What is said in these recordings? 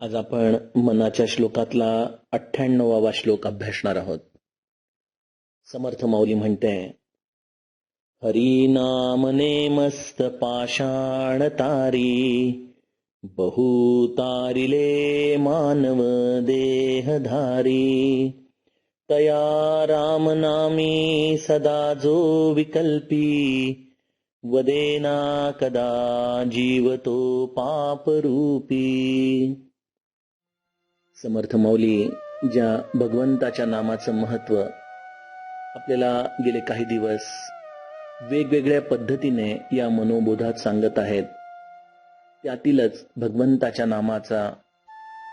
आज आपण मनाच्या श्लोकातला अठ्ठ्याण्णवावा श्लोक अभ्यासणार आहोत. समर्थ माऊली म्हणते हरिनामने मस्त पाषाण तारी बहुतारिले मानव देहधारी. तया रामनामी सदा जो विकल्पी वदेना कदा जीवतो पापरूपी. समर्थ माऊली ज्या भगवंताच्या नामाचं महत्त्व आपल्याला गेले काही दिवस वेगवेगळ्या पद्धतीने या मनोबोधात सांगत आहेत त्यातीलच भगवंताच्या नामाचा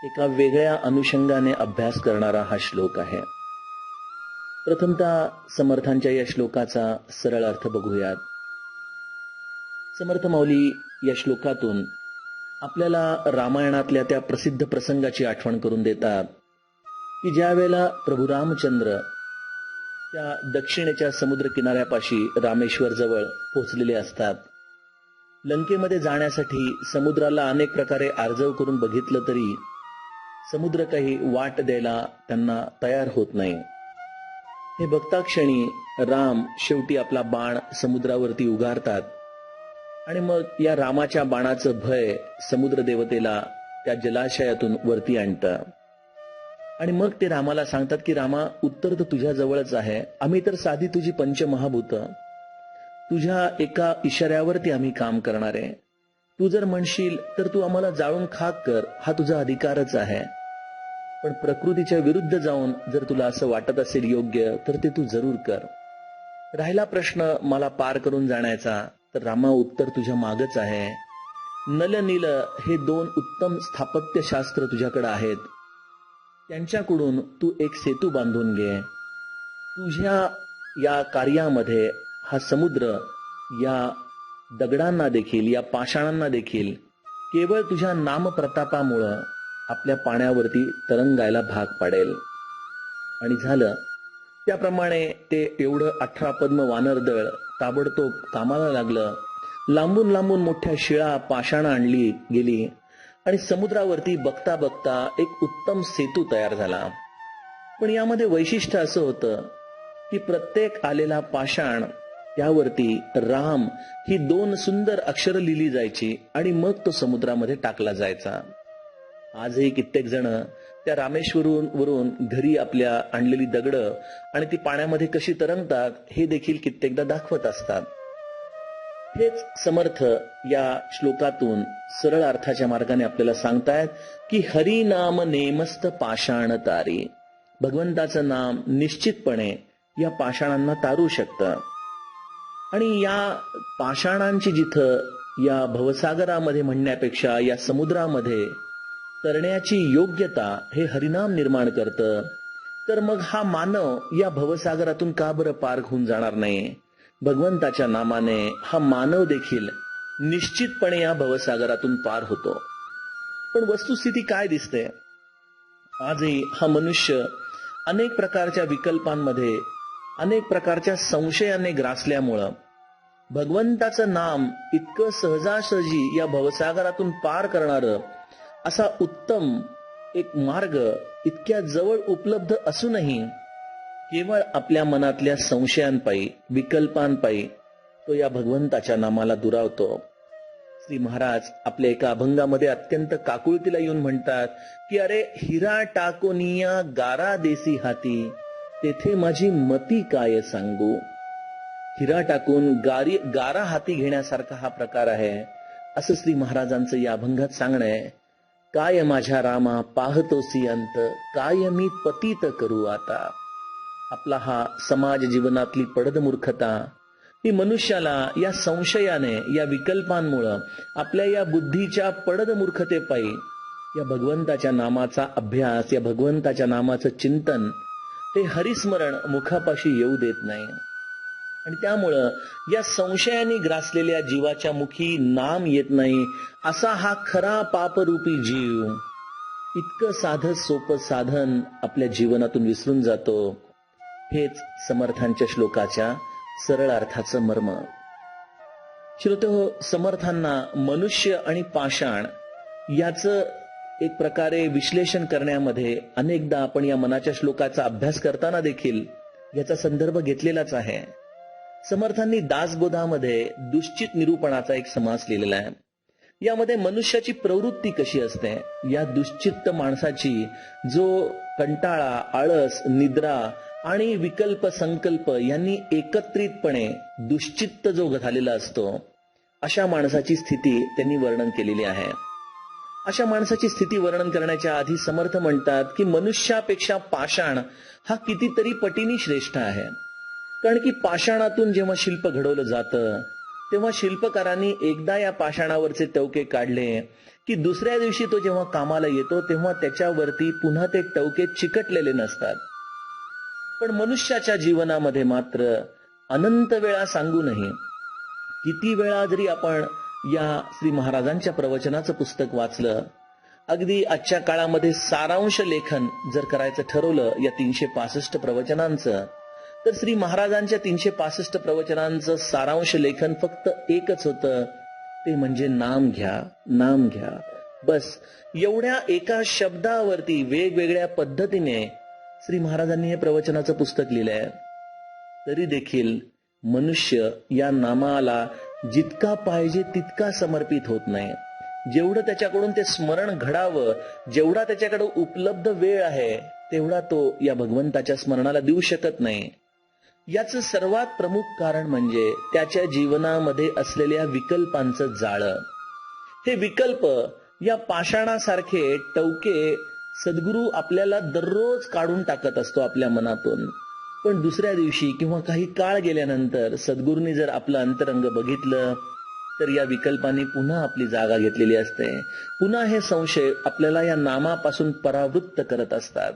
एका वेगळ्या अनुषंगाने अभ्यास करणारा हा श्लोक आहे. प्रथमतः समर्थांच्या या श्लोकाचा सरळ अर्थ बघूयात. समर्थ माऊली या श्लोकातून आपल्याला रामायणातल्या त्या प्रसिद्ध प्रसंगाची आठवण करून देतात की ज्या वेळेला प्रभू रामचंद्र त्या दक्षिणेच्या समुद्र किनाऱ्यापाशी रामेश्वर जवळ पोहोचलेले असतात. लंकेमध्ये जाण्यासाठी समुद्राला अनेक प्रकारे आर्जव करून बघितलं तरी समुद्र काही वाट द्यायला त्यांना तयार होत नाही. हे बघता क्षणी राम शेवटी आपला बाण समुद्रावरती उगारतात. आणि मग या रामाच्या बाणाचं भय समुद्र देवतेला त्या जलाशयातून वरती आणतं. आणि मग ते रामाला सांगतात की रामा उत्तर तर तुझ्या जवळच आहे. आम्ही तर साधी तुझी पंचमहाभूत. तुझ्या एका इशाऱ्यावरती आम्ही काम करणार. आहे तू जर म्हणशील तर तू आम्हाला जाळून खाक कर. हा तुझा अधिकारच आहे. पण प्रकृतीच्या विरुद्ध जाऊन जर तुला असं वाटत असेल योग्य तर ते तू जरूर कर. राहिला प्रश्न मला पार करून जाण्याचा. तर रामा उत्तर तुझ्या मागच आहे. नल नील हे दोन उत्तम स्थापत्य शास्त्र तुझ्याकडे आहेत. त्यांच्याकडून तू एक सेतू बांधून घे. तुझ्या या कार्यामध्ये हा समुद्र या दगडांना देखील या पाषाणांना देखील केवळ तुझ्या नामप्रतापामुळं आपल्या पाण्यावरती तरंगायला भाग पाडेल. आणि झालं. त्याप्रमाणे ते एवढं अठरा पद्म वानरदळ ताबडतोब कामाला लागलं. लांबून लांबून मोठ्या शिळा पाषाण आणली गेली आणि समुद्रावरती बघता बघता एक उत्तम सेतू तयार झाला. पण यामध्ये वैशिष्ट्य असं होतं की प्रत्येक आलेला पाषाण त्यावरती राम ही दोन सुंदर अक्षरं लिहिली जायची आणि मग तो समुद्रामध्ये टाकला जायचा. आजही कित्येक जण त्या रामेश्वरून वरून घरी आपल्या आणलेली दगड आणि ती पाण्यामध्ये कशी तरंगतात हे देखील कित्येकदा दाखवत असतात. हेच समर्थ या श्लोकातून सरळ अर्थाच्या मार्गाने आपल्याला सांगतायत की हरी नाम नेमस्त पाषाण तारी. भगवंताचं नाम निश्चितपणे या पाषाणांना तारू शकतं. आणि या पाषाणांची जिथं या भवसागरामध्ये म्हणण्यापेक्षा या समुद्रामध्ये करण्याची योग्यता हे हरिनाम निर्माण करतं. तर मग हा मानव या भवसागरातून का बरं पार होऊन जाणार नाही? भगवंताच्या नामाने हा मानव देखील निश्चितपणे या भवसागरातून पार होतो. पण वस्तुस्थिती काय दिसते? आजही हा मनुष्य अनेक प्रकारच्या विकल्पांमध्ये अनेक प्रकारच्या संशयाने ग्रासल्यामुळं भगवंताचं नाम इतकं सहजासहजी या भवसागरातून पार करणारं असा उत्तम एक मार्ग इतक्या जवळ उपलब्ध असूनही केवळ आपल्या मनातल्या संशयांपायी विकल्पांपायी तो या भगवंताच्या नामाला दुरावतो. श्री महाराज आपल्या एका अभंगामध्ये अत्यंत काकुळतीला येऊन म्हणतात की अरे हिरा टाकोनिया गारा देसी हाती तेथे माझी मती काय सांगू? हिरा टाकून गारी गारा हाती घेण्यासारखा हा प्रकार आहे. असं श्री महाराजांचं या अभंगात सांगणं आहे. काय माझ्या रामा पाहतोसी अंत? काय मी पतित करू आता? आपला हा समाज जीवनातली पडद मूर्खता ही मनुष्याला या संशयाने या विकल्पांमुळं आपल्या या बुद्धीच्या पडद मूर्खतेपायी या भगवंताच्या नामाचा अभ्यास या भगवंताच्या नामाचं चिंतन हे हरिस्मरण मुखापाशी येऊ देत नाही. आणि त्यामुळं या संशयाने ग्रासलेल्या जीवाच्या मुखी नाम येत नाही असा हा खरा पापरूपी जीव. इतकं साधं सोपं साधन आपल्या जीवनातून विसरून जातो. हेच समर्थांच्या श्लोकाच्या सरळ अर्थाचं मर्म. श्रोते हो समर्थांना मनुष्य आणि पाषाण याचं एक प्रकारे विश्लेषण करण्यामध्ये अनेकदा आपण या मनाच्या श्लोकाचा अभ्यास करताना देखील याचा संदर्भ घेतलेलाच आहे. समर्थांनी दासबोधामध्ये दुश्चित निरूपणाचा एक समास लिहिलेला आहे. यामध्ये मनुष्याची प्रवृत्ती कशी असते? या दुश्चित्त माणसाची जो कंटाळा आळस निद्रा आणि विकल्प संकल्प यांनी एकत्रितपणे दुश्चित्त जो झालेला असतो अशा माणसाची स्थिती त्यांनी वर्णन केलेली आहे. अशा माणसाची स्थिती वर्णन करण्याच्या आधी समर्थ म्हणतात की मनुष्यापेक्षा पाषाण हा कितीतरी पटीनी श्रेष्ठ आहे. कारण की पाषाणातून जेव्हा शिल्प घडवलं जातं तेव्हा शिल्पकारांनी एकदा या पाषाणावरचे टवके काढले की दुसऱ्या दिवशी तो जेव्हा कामाला येतो तेव्हा त्याच्यावरती पुन्हा ते टवके चिकटलेले नसतात. पण मनुष्याच्या जीवनामध्ये मात्र अनंत वेळा सांगू नये. किती वेळा जरी आपण या श्री महाराजांच्या प्रवचनाचं पुस्तक वाचलं अगदी आजच्या काळामध्ये सारांश लेखन जर करायचं ठरवलं या तीनशे पासष्ट प्रवचनांचं तर श्री महाराजांच्या तीनशे पासष्ट प्रवचनांचं सारांश लेखन फक्त एकच होतं. ते म्हणजे नाम घ्या नाम घ्या. बस एवढ्या एका शब्दावरती वेगवेगळ्या पद्धतीने श्री महाराजांनी हे प्रवचनाचं पुस्तक लिहिलंय. तरी देखील मनुष्य या नामाला जितका पाहिजे तितका समर्पित होत नाही. जेवढं त्याच्याकडून ते स्मरण घडावं जेवढा त्याच्याकडे उपलब्ध वेळ आहे तेवढा तो या भगवंताच्या स्मरणाला देऊ शकत नाही. याचं सर्वात प्रमुख कारण म्हणजे त्याच्या जीवनामध्ये असलेल्या विकल्पांचं जाळं. हे विकल्प या पाषाणासारखे टवके सद्गुरू आपल्याला दररोज काढून टाकत असतो आपल्या मनातून. पण दुसऱ्या दिवशी किंवा काही काळ गेल्यानंतर सद्गुरूंनी जर आपलं अंतरंग बघितलं तर या विकल्पाने पुन्हा आपली जागा घेतलेली असते. पुन्हा हे संशय आपल्याला या नामापासून परावृत्त करत असतात.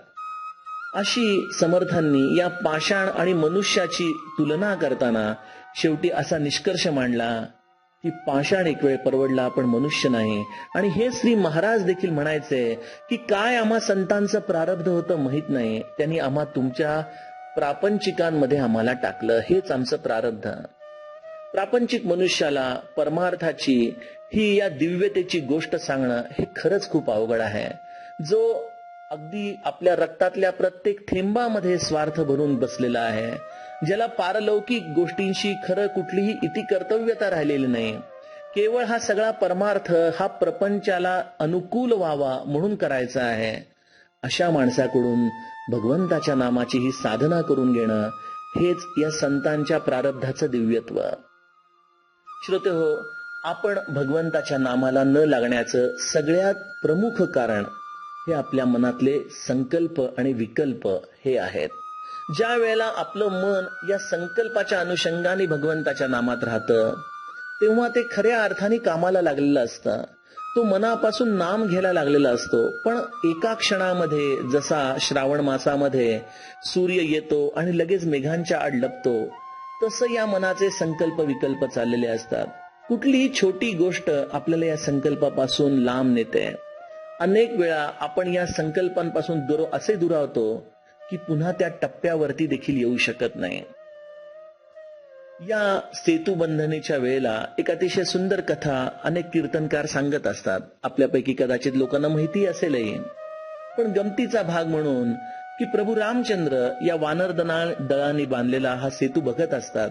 अशी समर्थांनी या पाषाण आणि मनुष्याची तुलना करताना शेवटी असा निष्कर्ष मांडला की पाषाण एक वेळ परवडला पण मनुष्य नाही. आणि हे श्री महाराज देखील म्हणायचे की काय आम्हा संतांचं प्रारब्ध होतं माहीत नाही. त्यांनी आम्हा तुमच्या प्रापंचिकांमध्ये आम्हाला टाकलं. हेच आमचं प्रारब्ध. प्रापंचिक मनुष्याला परमार्थाची ही या दिव्यतेची गोष्ट सांगणं हे खरंच खूप अवघड आहे. जो अगदी आपल्या रक्तातल्या प्रत्येक थेंबामध्ये स्वार्थ भरून बसलेला आहे ज्याला पारलौकिक गोष्टींशी खरं कुठलीही इति कर्तव्यता राहिलेली नाही. केवळ हा सगळा परमार्थ हा प्रपंचाला अनुकूल व्हावा म्हणून करायचा आहे. अशा माणसाकडून भगवंताच्या नामाची ही साधना करून घेणं हेच या संतांच्या प्रारब्धाचं दिव्यत्व. श्रोते हो आपण भगवंताच्या नामाला न लागण्याचं सगळ्यात प्रमुख कारण हे आपल्या मनातले संकल्प आणि विकल्प हे आहेत. ज्या वेळेला आपलं मन या संकल्पाच्या अनुषंगाने भगवंताच्या नामात राहतं तेव्हा ते खऱ्या अर्थाने कामाला लागलेलं असतं. तो मनापासून नाम घ्यायला लागलेला असतो. पण एका क्षणामध्ये जसा श्रावण मासामध्ये सूर्य येतो आणि लगेच मेघांच्या आड लपतो तसं या मनाचे संकल्प विकल्प चाललेले असतात. कुठलीही छोटी गोष्ट आपल्याला या संकल्पापासून लांब नेते. अनेक वेळा आपण या संकल्पांपासून दुर असे दुरावतो की पुन्हा त्या टप्प्यावरती देखील येऊ शकत नाही. या सेतुबंधनेच्या वेळेला एक अतिशय सुंदर कथा अनेक कीर्तनकार सांगत असतात. आपल्यापैकी कदाचित लोकांना माहिती असेलही. पण गमतीचा भाग म्हणून की प्रभू रामचंद्र या वानर दळांनी बांधलेला हा सेतू बघत असतात.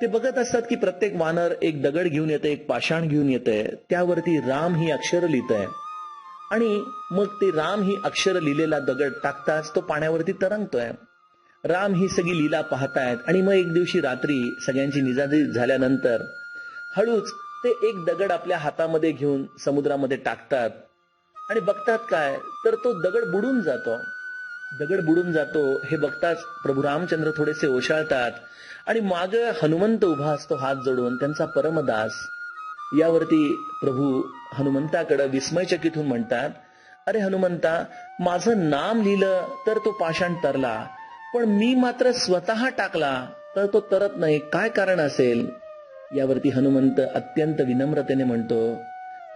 ते बघत असतात की प्रत्येक वानर एक दगड घेऊन येते एक पाषाण घेऊन येते. त्यावरती राम ही अक्षर लिहित आहे आणि मग ते राम ही अक्षर लिहिलेला दगड टाकताच तो पाण्यावरती तरंगतोय. राम ही सगळी लीला पाहतायत आणि मग एक दिवशी रात्री सगळ्यांची निजादी झाल्यानंतर हळूच ते एक दगड आपल्या हातामध्ये घेऊन समुद्रामध्ये टाकतात. आणि बघतात काय? तर तो दगड बुडून जातो. दगड बुडून जातो हे बघताच प्रभू रामचंद्र थोडेसे ओशाळतात आणि माग हनुमंत उभा असतो हात जोडून त्यांचा परमदास. यावरती प्रभू हनुमंताकडे विस्मयचकित होऊन म्हणतात अरे हनुमंता माझं नाम लिहिलं तर तो पाषाण तरला पण मी मात्र स्वतः टाकला तर तो तरत नाही. काय कारण असेल? यावरती हनुमंत अत्यंत विनम्रतेने म्हणतो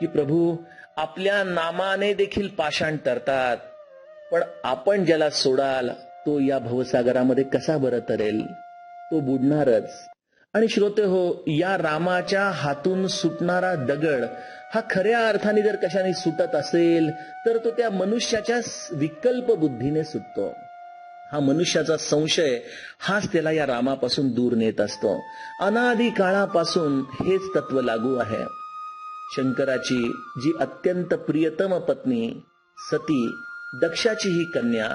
की प्रभू आपल्या नामाने देखील पाषाण तरतात पण आपण ज्याला सोडाल तो या भवसागरामध्ये कसा बरं तरेल? तो बुडणारच. आणि श्रोते हो या रामाच्या हातून सुटणारा दगड हा खऱ्या अर्थाने जर कशाने सुटत असेल तर तो त्या मनुष्याच्या विकल्प बुद्धीने सुटतो. हा मनुष्याचा संशय हाच त्याला या रामापासून दूर नेत असतो. अनादी काळापासून हेच तत्व लागू आहे. शंकराची जी अत्यंत प्रियतम पत्नी सती दक्षाची ही कन्या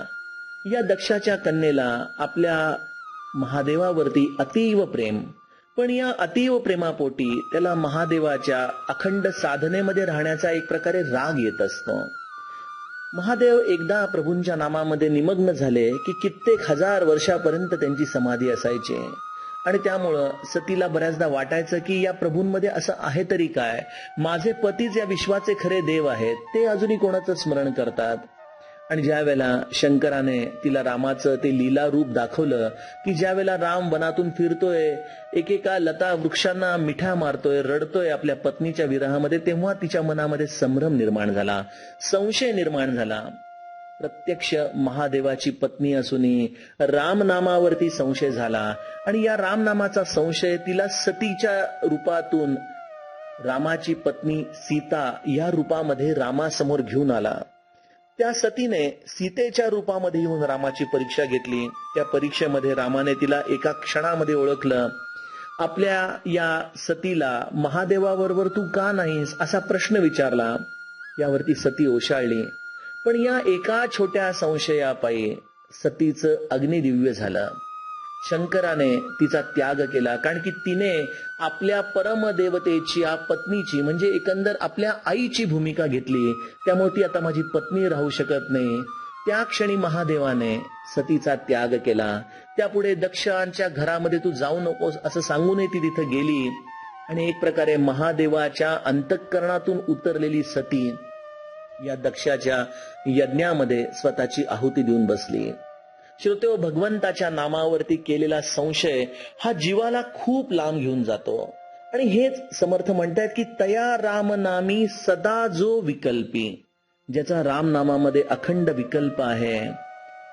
या दक्षाच्या कन्येला आपल्या महादेवावरती अतीव प्रेम पण या अतीव प्रेमापोटी त्याला महादेवाच्या अखंड साधनेमध्ये राहण्याचा एक प्रकारे राग येत असतो. महादेव एकदा प्रभूंच्या नामामध्ये निमग्न झाले की कित्येक हजार वर्षापर्यंत त्यांची समाधी असायची. आणि त्यामुळं सतीला बऱ्याचदा वाटायचं की या प्रभूंमध्ये असं आहे तरी काय? माझे पतीच या विश्वाचे खरे देव आहेत ते अजूनही कोणाचं स्मरण करतात? आणि ज्या वेळेला शंकराने तिला रामाचं ते लीला रूप दाखवलं की ज्या वेळेला राम वनातून फिरतोय एकेका लता वृक्षांना मिठा मारतोय रडतोय आपल्या पत्नीच्या विरहामध्ये तेव्हा तिच्या मनामध्ये संभ्रम निर्माण झाला संशय निर्माण झाला. प्रत्यक्ष महादेवाची पत्नी असूनही रामनामावरती संशय झाला आणि या रामनामाचा संशय तिला सतीच्या रूपातून रामाची पत्नी सीता या रूपामध्ये रामासमोर घेऊन आला. त्या सतीने सीतेच्या रूपामध्ये येऊन रामाची परीक्षा घेतली. त्या परीक्षेमध्ये रामाने तिला एका क्षणामध्ये ओळखलं. आपल्या या सतीला महादेवाबरोबर तू का नाहीस? असा प्रश्न विचारला. यावरती सती ओशाळली. पण या एका छोट्या संशयापायी सतीचं अग्निदिव्य झालं. शंकराने तिचा त्याग केला. कारण की तिने आपल्या परमदेवतेची पत्नीची म्हणजे एकंदर आपल्या आईची भूमिका घेतली. त्यामुळे ती आता माझी पत्नी राहू शकत नाही. त्या क्षणी महादेवाने सतीचा त्याग केला. त्यापुढे दक्षांच्या घरामध्ये तू जाऊ नकोस असं सांगूनही ती तिथं गेली. आणि एक प्रकारे महादेवाच्या अंतःकरणातून उतरलेली सती या दक्षाच्या यज्ञामध्ये स्वतःची आहुती देऊन बसली. श्रोते भगवंताच्या नामावरती केलेला संशय हा जीवाला खूप लांब घेऊन जातो. आणि हेच समर्थ म्हणतात की तया राम नामी सदा जो विकल्पी. ज्याचा राम नामामध्ये अखंड विकल्प आहे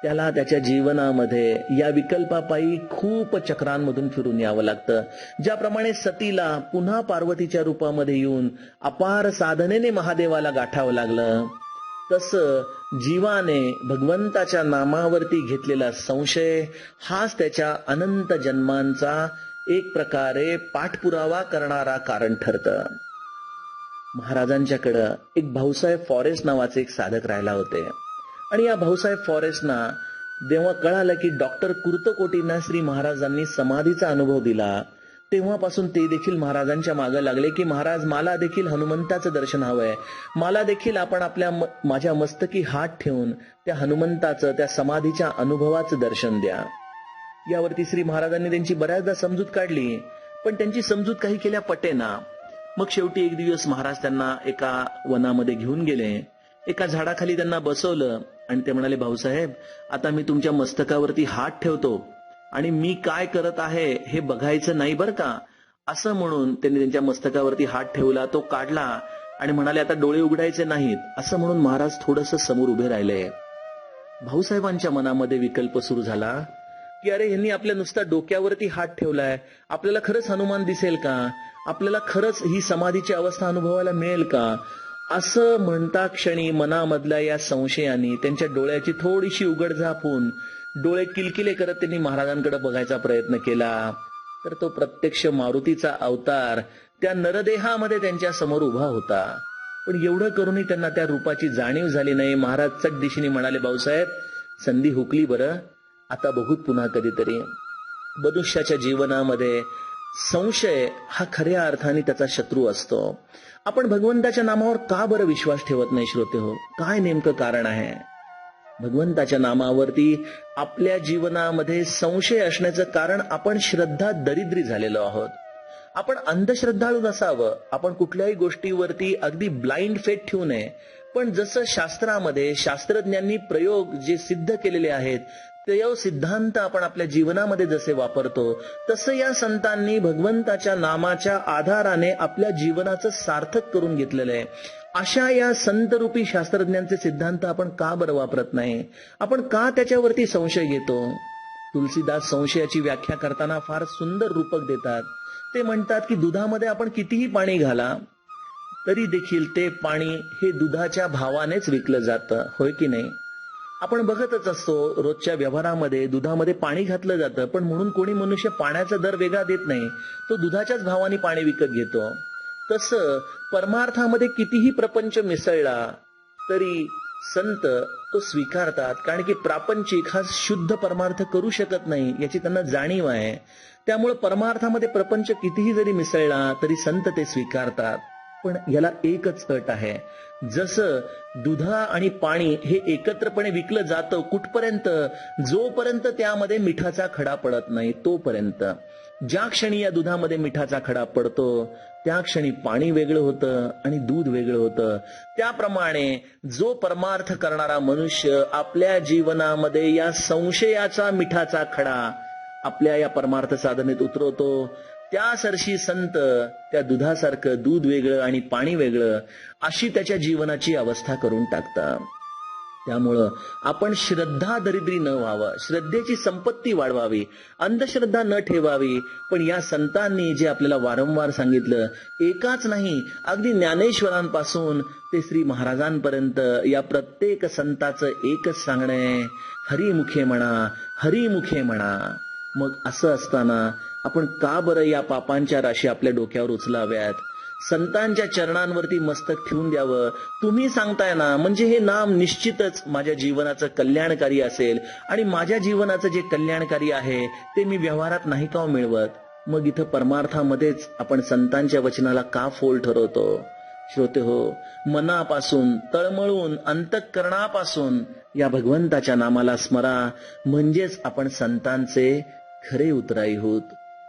त्याला त्याच्या जीवनामध्ये या विकल्पापायी खूप चक्रांमधून फिरून यावं लागतं. ज्याप्रमाणे सतीला पुन्हा पार्वतीच्या रूपामध्ये येऊन अपार साधनेने महादेवाला गाठावं लागलं. तस जीवाने भगवंताच्या नामावरती घेतलेला संशय हाच त्याच्या अनंत जन्मांचा एक प्रकारे पाठपुरावा करणारा कारण ठरत. महाराजांच्याकडं एक भाऊसाहेब फॉरेस्ट नावाचे एक साधक राहिला होते. आणि या भाऊसाहेब फॉरेस्टना जेव्हा कळालं की डॉक्टर कुर्तकोटींना श्री महाराजांनी समाधीचा अनुभव दिला तेव्हापासून ते देखील महाराजांच्या मागे लागले की महाराज मला देखील हनुमंताचं दर्शन हवंय. मला देखील आपण आपल्या माझ्या मस्तकी हात ठेवून त्या हनुमंताचं त्या समाधीच्या अनुभवाचं दर्शन द्या. यावरती श्री महाराजांनी त्यांची बऱ्याचदा समजूत काढली पण त्यांची समजूत काही केल्या पटेना. मग शेवटी एक दिवस महाराज त्यांना एका वनामध्ये घेऊन गेले. एका झाडाखाली त्यांना बसवलं आणि ते म्हणाले भाऊसाहेब आता मी तुमच्या मस्तकावरती हात ठेवतो. आणि मी काय करत आहे हे बघायचं नाही बरं का? असं म्हणून त्यांनी त्यांच्या मस्तकावरती हात ठेवला तो काढला आणि म्हणाले आता डोळे उघडायचे नाहीत. असं म्हणून महाराज थोडस समोर उभे राहिले. भाऊसाहेबांच्या मनामध्ये विकल्प सुरू झाला की अरे यांनी आपल्या नुसता डोक्यावरती हात ठेवलाय. आपल्याला खरंच हनुमान दिसेल का? आपल्याला खरंच ही समाधीची अवस्था अनुभवायला मिळेल का? असं म्हणता क्षणी मनामधल्या या संशयाने त्यांच्या डोळ्याची थोडीशी उघडझाप होऊन डोळे किलकिले करत त्यांनी महाराजांकडे बघायचा प्रयत्न केला. तर तो प्रत्यक्ष मारुतीचा अवतार त्या नरदेहामध्ये त्यांच्यासमोर उभा होता. पण एवढं करूनही त्यांना त्या रूपाची जाणीव झाली नाही. महाराज चट दिशेने म्हणाले भाऊसाहेब संधी हुकली बरं. आता बघूत पुन्हा कधीतरी. मनुष्याच्या जीवनामध्ये संशय हा खऱ्या अर्थाने त्याचा शत्रू असतो. आपण भगवंताच्या नामावर का बरं विश्वास ठेवत नाही श्रोते हो? काय नेमकं कारण आहे? भगवंताच्या नामावरती आपल्या जीवनामध्ये संशय असण्याचं कारण आपण श्रद्धा दरिद्री झालेलो आहोत. आपण अंधश्रद्धाळू नसावं. आपण कुठल्याही गोष्टीवरती अगदी ब्लाइंड फेट ठेवू नये. पण जसं शास्त्रामध्ये शास्त्रज्ञांनी प्रयोग जे सिद्ध केलेले आहेत ते सिद्धांत आपण आपल्या जीवनामध्ये जसे वापरतो तसं या संतांनी भगवंताच्या नामाच्या आधाराने आपल्या जीवनाचं सार्थक करून घेतलेलं आहे. अशा या संतरूपी शास्त्रज्ञांचे सिद्धांत आपण का बरं वापरत नाही? आपण का त्याच्यावरती संशय घेतो? तुलसीदास संशयाची व्याख्या करताना फार सुंदर रूपक देतात. ते म्हणतात की दुधामध्ये आपण कितीही पाणी घाला तरी देखील ते पाणी हे दुधाच्या भावानेच विकलं जातं. होय की नाही? आपण बघतच असतो रोजच्या व्यवहारामध्ये दुधामध्ये पाणी घातलं जातं पण म्हणून कोणी मनुष्य पाण्याचा दर वेगळा देत नाही. तो दुधाच्याच भावाने पाणी विकत घेतो. तसं परमार्थामध्ये कितीही प्रपंच मिसळला तरी संत तो स्वीकारतात कारण की प्रापंचिक हा शुद्ध परमार्थ करू शकत नाही याची त्यांना जाणीव आहे. त्यामुळे परमार्थामध्ये प्रपंच कितीही जरी मिसळला तरी संत ते स्वीकारतात. पण याला एकच अट आहे. जसं दुधा आणि पाणी हे एकत्रपणे विकलं जातं कुठपर्यंत? जोपर्यंत त्यामध्ये मिठाचा खडा पडत नाही तोपर्यंत. ज्या क्षणी या दुधामध्ये मिठाचा खडा पडतो त्या क्षणी पाणी वेगळं होतं आणि दूध वेगळं होतं. त्याप्रमाणे जो परमार्थ करणारा मनुष्य आपल्या जीवनामध्ये या संशयाचा मिठाचा खडा आपल्या या परमार्थ साधनेत उतरवतो त्या सरशी संत त्या दुधासारखं दूध वेगळं आणि पाणी वेगळं अशी त्याच्या जीवनाची अवस्था करून टाकतात. त्यामुळं आपण श्रद्धा दरिद्री न व्हावं श्रद्धेची संपत्ती वाढवावी अंधश्रद्धा न ठेवावी पण या संतांनी जे आपल्याला वारंवार सांगितलं एकाच नाही अगदी ज्ञानेश्वरांपासून ते श्री महाराजांपर्यंत या प्रत्येक संताचं एकच सांगणे हरिमुखे म्हणा हरिमुखे म्हणा. मग असं असताना आपण का बरं या पापांच्या राशी आपल्या डोक्यावर उचलाव्यात? संतांच्या चरणांवरती मस्तक ठेवून द्यावं. तुम्ही सांगताय ना म्हणजे हे नाम निश्चितच माझ्या जीवनाचं कल्याणकारी असेल. आणि माझ्या जीवनाचं जे कल्याणकारी आहे ते मी व्यवहारात नाही का हो मिळवत? मग इथं परमार्थामध्येच आपण संतांच्या वचनाला का फोल ठरवतो? श्रोते हो मनापासून तळमळून अंतःकरणापासून या भगवंताच्या नामाला स्मरा. म्हणजेच आपण संतांचे खरे उतराई होत.